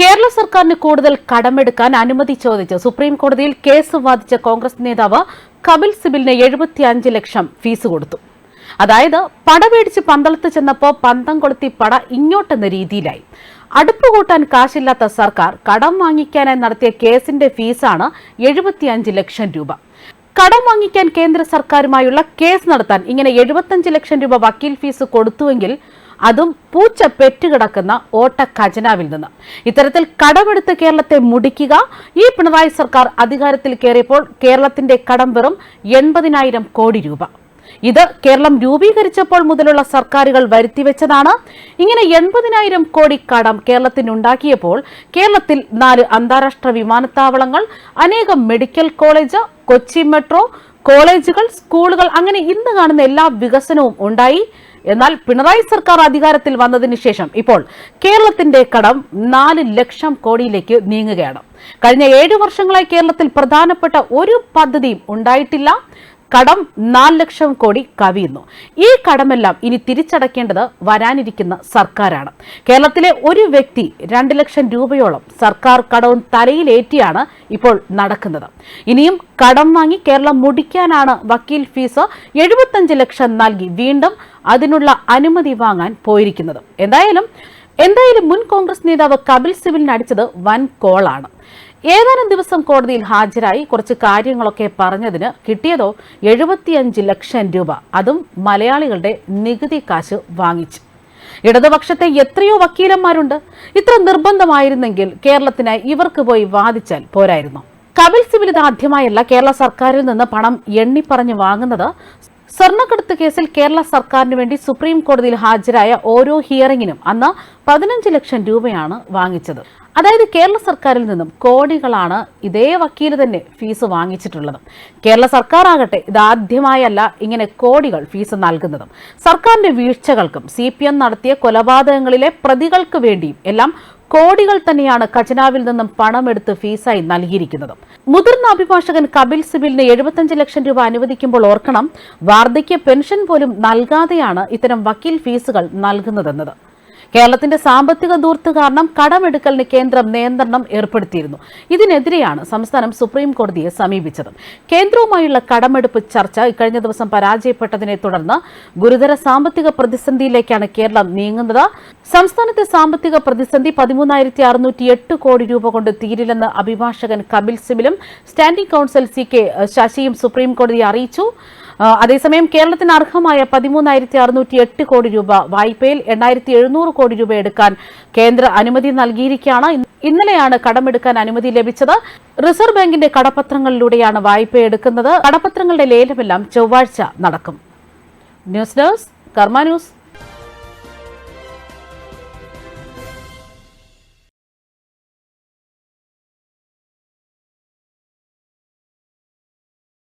കേരള സർക്കാരിന് കൂടുതൽ കടമെടുക്കാൻ അനുമതി ചോദിച്ച് സുപ്രീം കോടതിയിൽ കേസ് വാദിച്ച കോൺഗ്രസ് നേതാവ് കപിൽ സിബിലിന് എഴുപത്തിയഞ്ച് ലക്ഷം ഫീസ് കൊടുത്തു. അതായത് പട മേടിച്ച് പന്തളത്ത് ചെന്നപ്പോൾ പന്തം കൊളുത്തി പട ഇങ്ങോട്ടെന്ന രീതിയിലായി. അടുപ്പ് കൂട്ടാൻ കാശില്ലാത്ത സർക്കാർ കടം വാങ്ങിക്കാനായി നടത്തിയ കേസിന്റെ ഫീസാണ് എഴുപത്തിയഞ്ച് ലക്ഷം രൂപ. കടം വാങ്ങിക്കാൻ കേന്ദ്ര സർക്കാരുമായുള്ള കേസ് നടത്താൻ ഇങ്ങനെ എഴുപത്തഞ്ച് ലക്ഷം രൂപ വക്കീൽ ഫീസ് കൊടുത്തുവെങ്കിൽ അതും പൂച്ച പെറ്റുകിടക്കുന്ന ഓട്ട ഖജനാവിൽ നിന്ന്. ഇത്തരത്തിൽ കടമെടുത്ത് കേരളത്തെ മുടിക്കുക. ഈ പിണറായി സർക്കാർ അധികാരത്തിൽ കയറിയപ്പോൾ കേരളത്തിന്റെ കടം വെറും എൺപതിനായിരം കോടി രൂപ. ഇത് കേരളം രൂപീകരിച്ചപ്പോൾ മുതലുള്ള സർക്കാരുകൾ വരുത്തിവെച്ചതാണ്. ഇങ്ങനെ എൺപതിനായിരം കോടി കടം കേരളത്തിനുണ്ടാക്കിയപ്പോൾ കേരളത്തിൽ നാല് അന്താരാഷ്ട്ര വിമാനത്താവളങ്ങൾ അനേകം മെഡിക്കൽ കോളേജ് കൊച്ചി മെട്രോ കോളേജുകൾ സ്കൂളുകൾ അങ്ങനെ ഇന്ന് കാണുന്ന എല്ലാ വികസനവും ഉണ്ടായി. എന്നാൽ പിണറായി സർക്കാർ അധികാരത്തിൽ വന്നതിന് ശേഷം ഇപ്പോൾ കേരളത്തിന്റെ കടം നാല് ലക്ഷം കോടിയിലേക്ക് നീങ്ങുകയാണ്. കഴിഞ്ഞ ഏഴു വർഷങ്ങളായി കേരളത്തിൽ പ്രധാനപ്പെട്ട ഒരു പദ്ധതിയും ഉണ്ടായിട്ടില്ല. കടം നാല് ലക്ഷം കോടി കവിയുന്നു. ഈ കടമെല്ലാം ഇനി തിരിച്ചടയ്ക്കേണ്ടത് വരാനിരിക്കുന്ന സർക്കാരാണ്. കേരളത്തിലെ ഒരു വ്യക്തി രണ്ട് ലക്ഷം രൂപയോളം സർക്കാർ കടവും തലയിലേറ്റിയാണ് ഇപ്പോൾ നടക്കുന്നത്. ഇനിയും കടം വാങ്ങി കേരളം മുടിക്കാനാണ് വക്കീൽ ഫീസ് എഴുപത്തഞ്ച് ലക്ഷം നൽകി വീണ്ടും അതിനുള്ള അനുമതി വാങ്ങാൻ പോയിരിക്കുന്നത്. എന്തായാലും എന്തായാലും മുൻ കോൺഗ്രസ് നേതാവ് കപിൽ സിബിലിന് അടിച്ചത് വൻ കോളാണ്. ഏതാനും ദിവസം കോടതിയിൽ ഹാജരായി കുറച്ച് കാര്യങ്ങളൊക്കെ പറഞ്ഞതിന് കിട്ടിയതോ എഴുപത്തിയഞ്ച് ലക്ഷം രൂപ. അതും മലയാളികളുടെ നികുതി കാശ് വാങ്ങിച്ചു. ഇടതുപക്ഷത്തെ എത്രയോ വക്കീലന്മാരുണ്ട്. ഇത്ര നിർബന്ധമായിരുന്നെങ്കിൽ കേരളത്തിനായി ഇവർക്ക് പോയി വാദിച്ചാൽ പോരായിരുന്നു. കപിൽ സിബിൽ ഇത് ആദ്യമായല്ല കേരള സർക്കാരിൽ നിന്ന് പണം എണ്ണിപ്പറഞ്ഞ് വാങ്ങുന്നത് സ്വർണക്കടത്ത് കേസിൽ കേരള സർക്കാരിന് വേണ്ടി സുപ്രീം കോടതിയിൽ ഹാജരായ ഓരോ ഹിയറിംഗിനും അന്ന് പതിനഞ്ച് ലക്ഷം രൂപയാണ് വാങ്ങിച്ചത്. അതായത് കേരള സർക്കാരിൽ നിന്നും കോടികളാണ് ഇതേ വക്കീൽ തന്നെ ഫീസ് വാങ്ങിച്ചിട്ടുള്ളത്. കേരള സർക്കാർ ആകട്ടെ ഇതാദ്യമായല്ല ഇങ്ങനെ കോടികൾ ഫീസ് നൽകുന്നതും. സർക്കാരിന്റെ വീഴ്ചകൾക്കും സി നടത്തിയ കൊലപാതകങ്ങളിലെ പ്രതികൾക്ക് വേണ്ടിയും എല്ലാം കോടികൾ തന്നെയാണ് ഖജനാവിൽ നിന്നും പണമെടുത്ത് ഫീസായി നൽകിയിരിക്കുന്നത്. മുതിർന്ന അഭിഭാഷകൻ കപിൽ സിബിലിന് എഴുപത്തഞ്ച് ലക്ഷം രൂപ അനുവദിക്കുമ്പോൾ ഓർക്കണം വാർദ്ധക്യ പെൻഷൻ പോലും നൽകാതെയാണ് ഇത്തരം വക്കീൽ ഫീസുകൾ നൽകുന്നതെന്നത്. കേരളത്തിന്റെ സാമ്പത്തിക ദൂർത്ത് കാരണം കടമെടുക്കലിന് കേന്ദ്രം നിയന്ത്രണം ഏർപ്പെടുത്തിയിരുന്നു. ഇതിനെതിരെയാണ് സംസ്ഥാനം സുപ്രീം കോടതിയെ സമീപിച്ചത്. കേന്ദ്രവുമായുള്ള കടമെടുപ്പ് ചർച്ച ഇക്കഴിഞ്ഞ ദിവസം പരാജയപ്പെട്ടതിനെ തുടർന്ന് ഗുരുതര സാമ്പത്തിക പ്രതിസന്ധിയിലേക്കാണ് കേരളം നീങ്ങുന്നത്. സംസ്ഥാനത്തെ സാമ്പത്തിക പ്രതിസന്ധി പതിമൂന്നായിരത്തി അറുന്നൂറ്റി എട്ട് കോടി രൂപ കൊണ്ട് തീരില്ലെന്ന് അഭിഭാഷകൻ കപിൽ സിബിലും സ്റ്റാൻഡിംഗ് കൌൺസിൽ സി കെ ശശിയും സുപ്രീം കോടതിയെ അറിയിച്ചു. അതേസമയം കേരളത്തിന് അർഹമായ പതിമൂന്നായിരത്തി അറുന്നൂറ്റി എട്ട് കോടി രൂപ വായ്പയിൽ എണ്ണായിരത്തി എഴുന്നൂറ് കോടി രൂപ എടുക്കാൻ കേന്ദ്ര അനുമതി നൽകിയിരിക്കുകയാണ്. ഇന്നലെയാണ് കടമെടുക്കാൻ അനുമതി ലഭിച്ചത്. റിസർവ് ബാങ്കിന്റെ കടപത്രങ്ങളിലൂടെയാണ് വായ്പ എടുക്കുന്നത്. കടപത്രങ്ങളുടെ ലേലമെല്ലാം ചൊവ്വാഴ്ച നടക്കും. News desk Karma news.